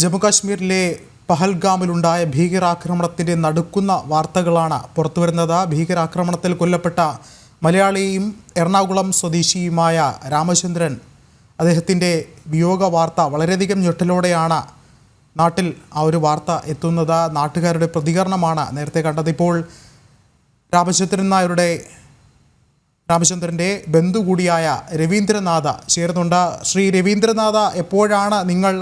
ജമ്മുകാശ്മീരിലെ പഹൽഗാമിലുണ്ടായ ഭീകരാക്രമണത്തിന്റെ നടുക്കുന്ന വാർത്തകളാണ് പുറത്തുവരുന്നത്. ഭീകരാക്രമണത്തിൽ കൊല്ലപ്പെട്ട മലയാളിയും എറണാകുളം സ്വദേശിയുമായ രാമചന്ദ്രൻ അദ്ദേഹത്തിന്റെ വിയോഗ വാർത്ത വളരെയധികം ഞെട്ടലോടെയാണ് നാട്ടിൽ ആ ഒരു വാർത്ത എത്തുന്നത്. നാട്ടുകാരുടെ പ്രതികരണമാണ് നേരത്തെ കണ്ടത്. ഇപ്പോൾ രാമചന്ദ്രൻ നായരുടെ രാമചന്ദ്രന്റെ ബന്ധു കൂടിയായ രവീന്ദ്രനാഥ ചേർന്നുണ്ട് ശ്രീ രവീന്ദ്രനാഥ എപ്പോഴാണ് നിങ്ങൾ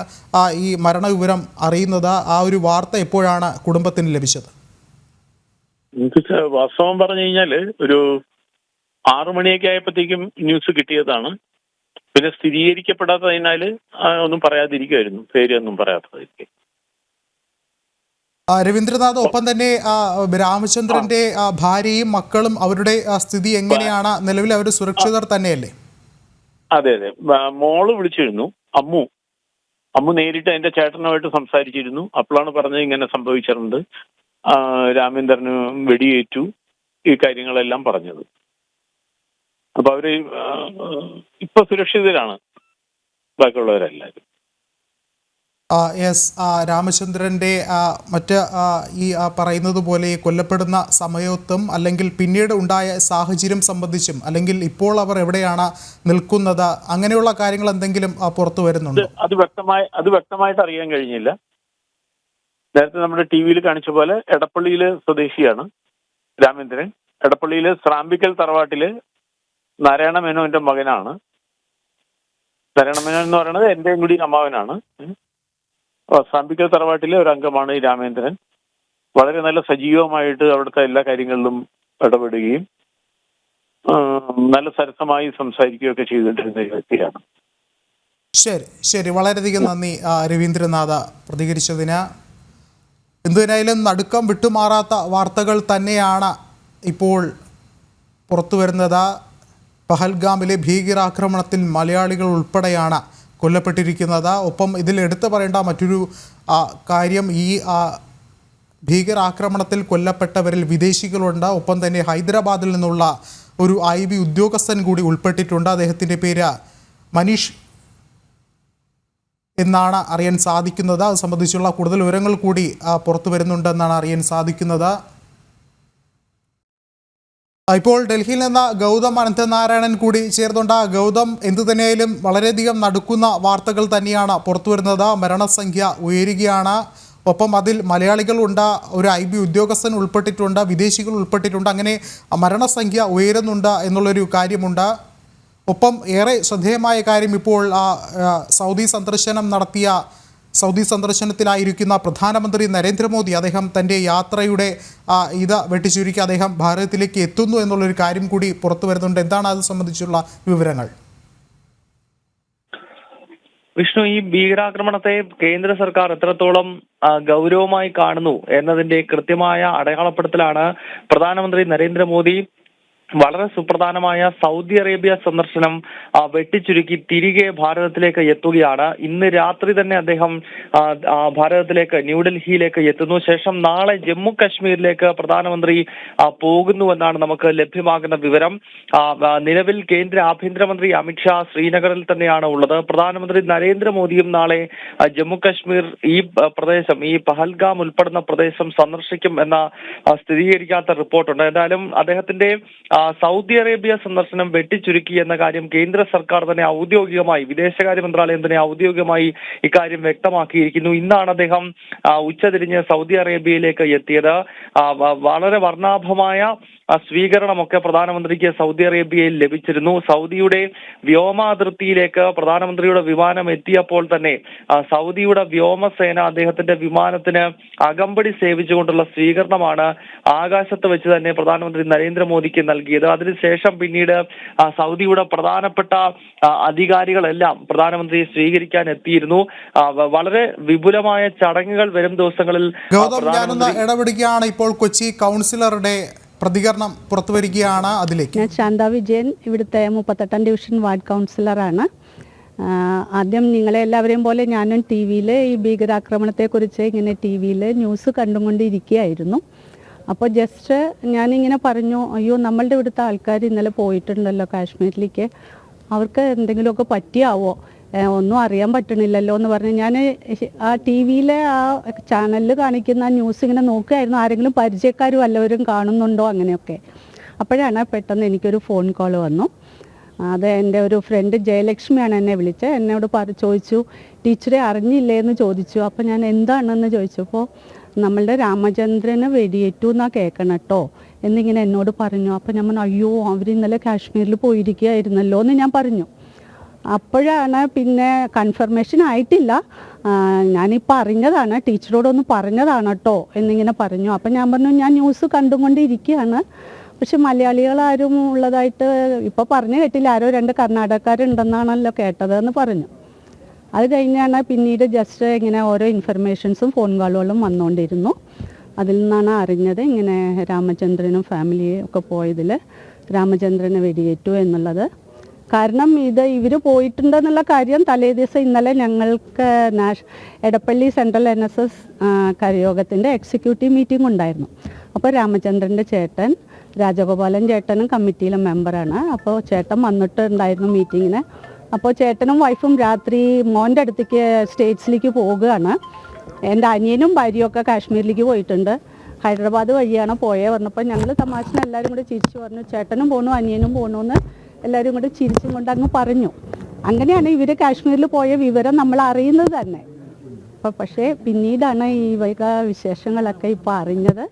ഈ മരണവിവരം അറിയുന്നത്? ആ ഒരു വാർത്ത എപ്പോഴാണ് കുടുംബത്തിന് ലഭിച്ചത്? വാസ്തവം പറഞ്ഞു കഴിഞ്ഞാൽ ഒരു ആറു മണിയൊക്കെ ആയപ്പോഴത്തേക്കും ന്യൂസ് കിട്ടിയതാണ്. പിന്നെ സ്ഥിരീകരിക്കപ്പെടാത്തതിനാല് ഒന്നും പറയാതിരിക്കുമായിരുന്നു പേരൊന്നും പറയാത്തതായിരിക്കും. രവീന്ദ്രനാഥ് ഒപ്പം തന്നെ രാമചന്ദ്രന്റെ ഭാര്യയും മക്കളും അവരുടെ സ്ഥിതി എങ്ങനെയാണ്? നിലവിൽ അവർ സുരക്ഷിതർ തന്നെയല്ലേ? അതെ അതെ. മോൾ വിളിച്ചിരുന്നു അമ്മു. അമ്മു നേരിട്ട് എന്റെ ചേട്ടനുമായിട്ട് സംസാരിച്ചിരുന്നു. അപ്പോഴാണ് പറഞ്ഞത് ഇങ്ങനെ സംഭവിച്ചിട്ടുണ്ട്. രാമേന്ദ്രന് വെടിയേറ്റു ഈ കാര്യങ്ങളെല്ലാം പറഞ്ഞത്. അപ്പൊ അവർ ഇപ്പൊ സുരക്ഷിതരാണ് ബാക്കിയുള്ളവരെല്ലാവരും. ആ, രാമചന്ദ്രന്റെ മറ്റ് ഈ പറയുന്നത് പോലെ കൊല്ലപ്പെടുന്ന സമയത്തും അല്ലെങ്കിൽ പിന്നീട് ഉണ്ടായ സാഹചര്യം സംബന്ധിച്ചും അല്ലെങ്കിൽ ഇപ്പോൾ അവർ എവിടെയാണ് നിൽക്കുന്നത് അങ്ങനെയുള്ള കാര്യങ്ങൾ എന്തെങ്കിലും പുറത്തു വരുന്നുണ്ട്? അത് വ്യക്തമായി അത് വ്യക്തമായിട്ട് അറിയാൻ കഴിഞ്ഞില്ല. നേരത്തെ നമ്മുടെ ടി വിയിൽ കാണിച്ച പോലെ എടപ്പള്ളിയിലെ സ്വദേശിയാണ് രാമേന്ദ്രൻ. എടപ്പള്ളിയിലെ സ്രാമ്പിക്കൽ തറവാട്ടിൽ നാരായണ മേനോന്റെ മകനാണ്. നാരായണ മേനോൻ എന്ന് പറയുന്നത് എന്റെയും കൂടി അമ്മാവനാണ്. സ്രാമ്പിക്കൽ തറവാട്ടിലെ ഒരു അംഗമാണ് ഈ രാമേന്ദ്രൻ. വളരെ നല്ല സജീവമായിട്ട് അവിടുത്തെ എല്ലാ കാര്യങ്ങളിലും ഇടപെടുകയും നല്ല സരസമായി സംസാരിക്കുകയൊക്കെ ചെയ്തിട്ടിരുന്ന വ്യക്തിയാണ്. ശരി ശരി. വളരെയധികം നന്ദി രവീന്ദ്രനാഥ പ്രതികരിച്ചതിന്. എന്തിനായാലും നടുക്കം വിട്ടുമാറാത്ത വാർത്തകൾ തന്നെയാണ് ഇപ്പോൾ പുറത്തു വരുന്നത് പഹൽഗാമിലെ ഭീകരാക്രമണത്തിൽ മലയാളികൾ ഉൾപ്പെടെയാണ് കൊല്ലപ്പെട്ടിരിക്കുന്നത്. ഒപ്പം ഇതിൽ എടുത്തു പറയേണ്ട മറ്റൊരു കാര്യം ഈ ഭീകരാക്രമണത്തിൽ കൊല്ലപ്പെട്ടവരിൽ വിദേശികളുണ്ട്. ഒപ്പം തന്നെ ഹൈദരാബാദിൽ നിന്നുള്ള ഒരു ഐ ബി ഉദ്യോഗസ്ഥൻ കൂടി ഉൾപ്പെട്ടിട്ടുണ്ട്. അദ്ദേഹത്തിന്റെ പേര് മനീഷ് എന്നാണ് അറിയാൻ സാധിക്കുന്നത്. അത് സംബന്ധിച്ചുള്ള കൂടുതൽ വിവരങ്ങൾ കൂടി പുറത്തു വരുന്നുണ്ടെന്നാണ് അറിയാൻ സാധിക്കുന്നത്. ഇപ്പോൾ ഡൽഹിയിൽ നിന്ന് ഗൗതം അനന്തനാരായണൻ കൂടി ചേർന്നുണ്ട്. ഗൗതം എന്തു തന്നെയായാലും വളരെയധികം നടക്കുന്ന വാർത്തകൾ തന്നെയാണ് പുറത്തുവരുന്നത് മരണസംഖ്യ ഉയരുകയാണ്. ഒപ്പം അതിൽ മലയാളികളുണ്ട്. ഒരു ഐ ബി ഉദ്യോഗസ്ഥൻ ഉൾപ്പെട്ടിട്ടുണ്ട് വിദേശികൾ ഉൾപ്പെട്ടിട്ടുണ്ട്. അങ്ങനെ മരണസംഖ്യ ഉയരുന്നുണ്ട് എന്നുള്ളൊരു കാര്യമുണ്ട്. ഒപ്പം ഏറെ ശ്രദ്ധേയമായ കാര്യം ഇപ്പോൾ സൗദി സന്ദർശനം നടത്തിയ സൗദി സന്ദർശനത്തിലായിരിക്കുന്ന പ്രധാനമന്ത്രി നരേന്ദ്രമോദി അദ്ദേഹം തന്റെ യാത്രയുടെ ഇത് വെട്ടിച്ചുരുക്കി അദ്ദേഹം ഭാരതത്തിലേക്ക് എത്തുന്നു എന്നുള്ളൊരു കാര്യം കൂടി പുറത്തു വരുന്നുണ്ട്. എന്താണ് അത് സംബന്ധിച്ചുള്ള വിവരങ്ങൾ? വിഷ്ണു ഈ ഭീകരാക്രമണത്തെ കേന്ദ്ര സർക്കാർ എത്രത്തോളം ഗൗരവമായി കാണുന്നു എന്നതിന്റെ കൃത്യമായ അടയാളപ്പെടുത്തലാണ് പ്രധാനമന്ത്രി നരേന്ദ്രമോദി വളരെ സുപ്രധാനമായ സൗദി അറേബ്യ സന്ദർശനം വെട്ടിച്ചുരുക്കി തിരികെ ഭാരതത്തിലേക്ക് എത്തുകയാണ്. ഇന്ന് രാത്രി തന്നെ അദ്ദേഹം ഭാരതത്തിലേക്ക് ന്യൂഡൽഹിയിലേക്ക് എത്തുന്നു. ശേഷം നാളെ ജമ്മു കശ്മീരിലേക്ക് പ്രധാനമന്ത്രി പോകുന്നുവെന്നാണ് നമുക്ക് ലഭ്യമാകുന്ന വിവരം. നിലവിൽ കേന്ദ്ര ആഭ്യന്തരമന്ത്രി അമിത്ഷാ ശ്രീനഗറിൽ തന്നെയാണ് ഉള്ളത്. പ്രധാനമന്ത്രി നരേന്ദ്രമോദിയും നാളെ ജമ്മു കശ്മീർ ഈ പ്രദേശം ഈ പഹൽഗാം ഉൾപ്പെടുന്ന പ്രദേശം സന്ദർശിക്കും എന്ന സ്ഥിരീകരിക്കാത്ത റിപ്പോർട്ടുണ്ട്. എന്തായാലും അദ്ദേഹത്തിന്റെ സൗദി അറേബ്യ സന്ദർശനം വെട്ടിച്ചുരുക്കി എന്ന കാര്യം കേന്ദ്ര സർക്കാർ തന്നെ ഔദ്യോഗികമായി വിദേശകാര്യ മന്ത്രാലയം തന്നെ ഔദ്യോഗികമായി ഇക്കാര്യം വ്യക്തമാക്കിയിരിക്കുന്നു. ഇന്നാണ് അദ്ദേഹം ഉച്ചതിരിഞ്ഞ് സൗദി അറേബ്യയിലേക്ക് എത്തിയത്. വളരെ വർണാഭമായ സ്വീകരണമൊക്കെ പ്രധാനമന്ത്രിക്ക് സൗദി അറേബ്യയിൽ ലഭിച്ചിരുന്നു. സൗദിയുടെ വ്യോമാതിർത്തിയിലേക്ക് പ്രധാനമന്ത്രിയുടെ വിമാനം എത്തിയപ്പോൾ തന്നെ സൗദിയുടെ വ്യോമസേന അദ്ദേഹത്തിന്റെ വിമാനത്തിന് അകമ്പടി സേവിച്ചുകൊണ്ടുള്ള സ്വീകരണമാണ് ആകാശത്ത് വെച്ച് തന്നെ പ്രധാനമന്ത്രി നരേന്ദ്രമോദിക്ക് നൽകിയത്. അതിനുശേഷം പിന്നീട് സൗദിയുടെ പ്രധാനപ്പെട്ട അധികാരികളെല്ലാം പ്രധാനമന്ത്രിയെ സ്വീകരിക്കാൻ എത്തിയിരുന്നു. വളരെ വിപുലമായ ചടങ്ങുകൾ വരും ദിവസങ്ങളിൽ ആ, ഗൗതം ഞാനൊന്ന് ഇടപെടുകയാണ്. ഇപ്പോൾ കൊച്ചി കൗൺസിലറുടെ പ്രതികരണം പുറത്തുവരികയാണ് അതിലേക്ക്. ഞാൻ ശാന്ത വിജയൻ ഇവിടുത്തെ മുപ്പത്തെട്ടാം ഡിവിഷൻ വാർഡ് കൗൺസിലറാണ്. ആദ്യം നിങ്ങളെ എല്ലാവരെയും പോലെ ഞാനും ടി വിയിൽ ഈ ഭീകരാക്രമണത്തെക്കുറിച്ച് ഇങ്ങനെ ടി വിയിൽ ന്യൂസ് കണ്ടുകൊണ്ടിരിക്കുകയായിരുന്നു. അപ്പോൾ ജസ്റ്റ് ഞാനിങ്ങനെ പറഞ്ഞു അയ്യോ നമ്മളുടെ ഇവിടുത്തെ ആൾക്കാർ ഇന്നലെ പോയിട്ടുണ്ടല്ലോ കാശ്മീരിലേക്ക്. അവർക്ക് എന്തെങ്കിലുമൊക്കെ പറ്റിയാവോ? ഒന്നും അറിയാൻ പറ്റണില്ലല്ലോ എന്ന് പറഞ്ഞ് ഞാൻ ആ ടി വിയിലെ ആ ചാനലിൽ കാണിക്കുന്ന ന്യൂസ് ഇങ്ങനെ നോക്കുകയായിരുന്നു. ആരെങ്കിലും പരിചയക്കാരും വല്ലവരും കാണുന്നുണ്ടോ അങ്ങനെയൊക്കെ. അപ്പോഴാണ് പെട്ടെന്ന് എനിക്കൊരു ഫോൺ കോൾ വന്നു. അത് എന്റെ ഒരു ഫ്രണ്ട് ജയലക്ഷ്മിയാണ് എന്നെ വിളിച്ചത്. എന്നോട് പറ ചോദിച്ചു ടീച്ചറെ അറിഞ്ഞില്ലേ? എന്ന് ചോദിച്ചു. അപ്പോൾ ഞാൻ എന്താണെന്ന്? ചോദിച്ചപ്പോൾ നമ്മളുടെ രാമചന്ദ്രന് വെടിയേറ്റു എന്നാ കേൾക്കണം കേട്ടോ എന്നിങ്ങനെ എന്നോട് പറഞ്ഞു. അപ്പോൾ ഞാൻ പറഞ്ഞു അയ്യോ അവർ ഇന്നലെ കാശ്മീരിൽ പോയിരിക്കുകയായിരുന്നല്ലോ എന്ന് ഞാൻ പറഞ്ഞു. അപ്പോഴാണ് പിന്നെ കൺഫർമേഷൻ ആയിട്ടില്ല. ഞാനിപ്പോൾ അറിഞ്ഞതാണ് ടീച്ചറോടൊന്ന് പറഞ്ഞതാണ് കേട്ടോ എന്നിങ്ങനെ പറഞ്ഞു. അപ്പം ഞാൻ പറഞ്ഞു ഞാൻ ന്യൂസ് കണ്ടുകൊണ്ടിരിക്കുകയാണ്. പക്ഷെ മലയാളികളാരും ഉള്ളതായിട്ട് ഇപ്പോൾ പറഞ്ഞു കേട്ടില്ല. ആരോ രണ്ട് കർണാടകക്കാരുണ്ടെന്നാണല്ലോ കേട്ടതെന്ന് പറഞ്ഞു. അത് കഴിഞ്ഞാണ് പിന്നീട് ജസ്റ്റ് ഇങ്ങനെ ഓരോ ഇൻഫർമേഷൻസും ഫോൺ കോളുകളും വന്നുകൊണ്ടിരുന്നു അതിൽ നിന്നാണ് അറിഞ്ഞത് ഇങ്ങനെ രാമചന്ദ്രനും ഫാമിലിയും ഒക്കെ പോയതിൽ രാമചന്ദ്രനെ വെടിയേറ്റു എന്നുള്ളത്. കാരണം ഇത് ഇവർ പോയിട്ടുണ്ടെന്നുള്ള കാര്യം തലേ ദിവസം ഇന്നലെ ഞങ്ങൾക്ക് Nash Edappally central N S S കരയോഗത്തിന്റെ executive meeting ഉണ്ടായിരുന്നു. അപ്പോൾ രാമചന്ദ്രന്റെ ചേട്ടൻ രാജഗോപാലൻ ചേട്ടനും കമ്മിറ്റിയിലെ മെമ്പറാണ് അപ്പോൾ ചേട്ടൻ വന്നിട്ടുണ്ടായിരുന്നു മീറ്റിങ്ങിന് അപ്പോൾ ചേട്ടനും വൈഫും രാത്രി മോന്റെ അടുത്തേക്ക് സ്റ്റേറ്റ്സിലേക്ക് പോവുകയാണ്. എന്റെ അനിയനും ഭാര്യയൊക്കെ കാശ്മീരിലേക്ക് പോയിട്ടുണ്ട്. ഹൈദരാബാദ് വഴിയാണ് പോയേ വന്നപ്പോൾ ഞങ്ങൾ തമാശനെ എല്ലാവരും കൂടെ ചിരിച്ചു പറഞ്ഞു ചേട്ടനും പോകണു അനിയനും പോകണു എന്ന് എല്ലാവരും കൂടെ ചിരിച്ചും കൊണ്ട് അങ്ങ് പറഞ്ഞു. അങ്ങനെയാണ് ഇവർ കാശ്മീരിൽ പോയ വിവരം നമ്മൾ അറിയുന്നത് തന്നെ. അപ്പോൾ പക്ഷേ പിന്നീടാണ് ഈ വൈക വിശേഷങ്ങളൊക്കെ ഇപ്പോൾ അറിഞ്ഞത്.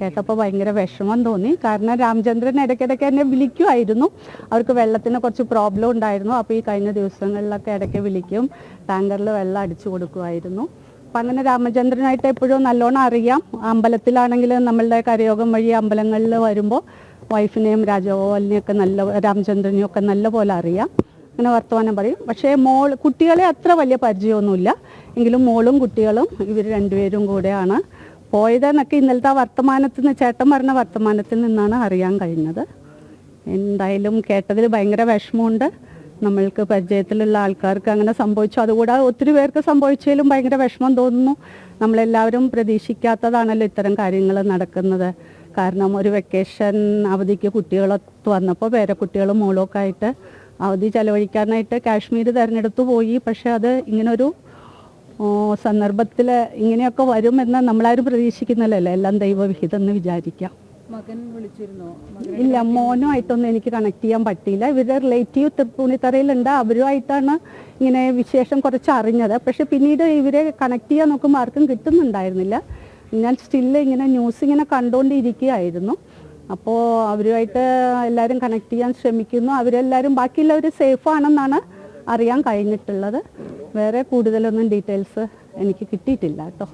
കേട്ടപ്പോൾ ഭയങ്കര വിഷമം തോന്നി. കാരണം രാമചന്ദ്രൻ ഇടയ്ക്കിടയ്ക്ക് എന്നെ വിളിക്കുമായിരുന്നു അവർക്ക് വെള്ളത്തിന് കുറച്ച് പ്രോബ്ലം ഉണ്ടായിരുന്നു. അപ്പോൾ ഈ കഴിഞ്ഞ ദിവസങ്ങളിലൊക്കെ ഇടയ്ക്ക് വിളിക്കും. ടാങ്കറിൽ വെള്ളം അടിച്ചു കൊടുക്കുമായിരുന്നു അപ്പം അങ്ങനെ രാമചന്ദ്രനായിട്ട് എപ്പോഴും നല്ലോണം അറിയാം. അമ്പലത്തിലാണെങ്കിൽ നമ്മളുടെ കരയോഗം വഴി അമ്പലങ്ങളിൽ വരുമ്പോൾ വൈഫിനെയും രാജഗോപാലിനെയും ഒക്കെ നല്ല രാമചന്ദ്രനെയും ഒക്കെ നല്ല പോലെ അറിയാം. അങ്ങനെ വർത്തമാനം പറയും. പക്ഷേ മോൾ കുട്ടികളെ അത്ര വലിയ പരിചയമൊന്നുമില്ല. എങ്കിലും മോളും കുട്ടികളും ഇവർ രണ്ടുപേരും കൂടെയാണ്. പോയതെന്നൊക്കെ ഇന്നലത്തെ വർത്തമാനത്തിൽ നിന്ന് ചേട്ടൻ പറഞ്ഞ വർത്തമാനത്തിൽ നിന്നാണ് അറിയാൻ കഴിഞ്ഞത്. എന്തായാലും കേട്ടതിൽ ഭയങ്കര വിഷമമുണ്ട്. നമ്മൾക്ക് പരിചയത്തിലുള്ള ആൾക്കാർക്ക് അങ്ങനെ സംഭവിച്ചു. അതുകൂടാതെ ഒത്തിരി പേർക്ക് സംഭവിച്ചതിലും ഭയങ്കര വിഷമം തോന്നുന്നു. നമ്മളെല്ലാവരും പ്രതീക്ഷിക്കാത്തതാണല്ലോ ഇത്തരം കാര്യങ്ങൾ നടക്കുന്നത്. കാരണം ഒരു വെക്കേഷൻ അവധിക്ക് കുട്ടികളൊത്ത് വന്നപ്പോൾ പേരക്കുട്ടികളും മോളൊക്കെ ആയിട്ട് അവധി ചെലവഴിക്കാനായിട്ട് കാശ്മീർ തിരഞ്ഞെടുത്തു പോയി. പക്ഷെ അത് ഇങ്ങനൊരു സന്ദർഭത്തിൽ ഇങ്ങനെയൊക്കെ വരുമെന്ന് നമ്മളാരും പ്രതീക്ഷിക്കുന്നില്ലല്ലോ? എല്ലാം ദൈവവിഹിതം എന്ന് വിചാരിക്കാം. മകൻ വിളിച്ചിരുന്നോ? ഇല്ല മോനുമായിട്ടൊന്നും എനിക്ക് കണക്ട് ചെയ്യാൻ പറ്റിയില്ല. ഇവരുടെ റിലേറ്റീവ് തൃപ്പൂണിത്തറയിലുണ്ട്. അവരുമായിട്ടാണ് ഇങ്ങനെ വിശേഷം കുറച്ച് അറിഞ്ഞത്. പക്ഷെ പിന്നീട് ഇവരെ കണക്ട് ചെയ്യാൻ നോക്കുമ്പോൾ ആർക്കും കിട്ടുന്നുണ്ടായിരുന്നില്ല. ഞാൻ സ്റ്റില്ല് ഇങ്ങനെ ന്യൂസ് ഇങ്ങനെ കണ്ടുകൊണ്ടിരിക്കുകയായിരുന്നു അപ്പോൾ അവരുമായിട്ട് എല്ലാവരും കണക്ട് ചെയ്യാൻ ശ്രമിക്കുന്നു. അവരെല്ലാവരും ബാക്കിയുള്ളവർ സേഫ് ആണെന്നാണ് അറിയാൻ കഴിഞ്ഞിട്ടുള്ളത്. വേറെ കൂടുതലൊന്നും ഡീറ്റെയിൽസ് എനിക്ക് കിട്ടിയിട്ടില്ല കേട്ടോ.